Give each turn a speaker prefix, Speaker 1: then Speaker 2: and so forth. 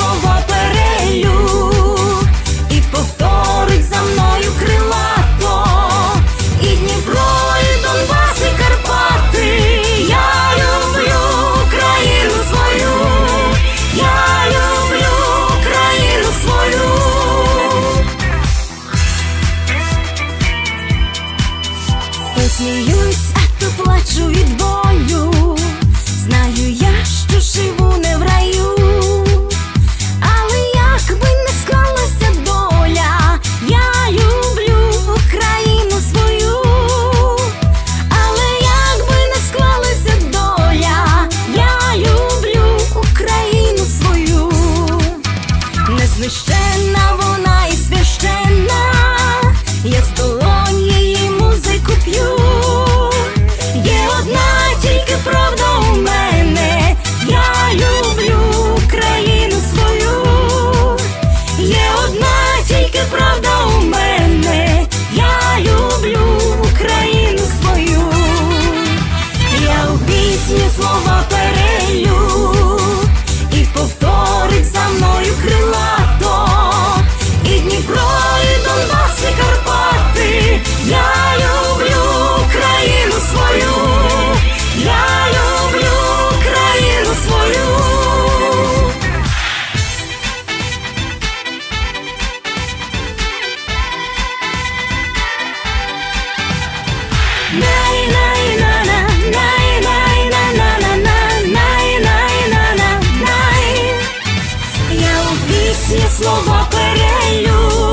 Speaker 1: слова перелю і повторить за мною крилато, і Дніпро, і Донбас, і Карпати. Я люблю країну свою, я люблю країну свою. Посміюсь, а то плачу від болю. Знаю я, що живу не. Ой, Донбас і Карпати, я люблю Україну свою, я люблю Україну свою. Слова перелюб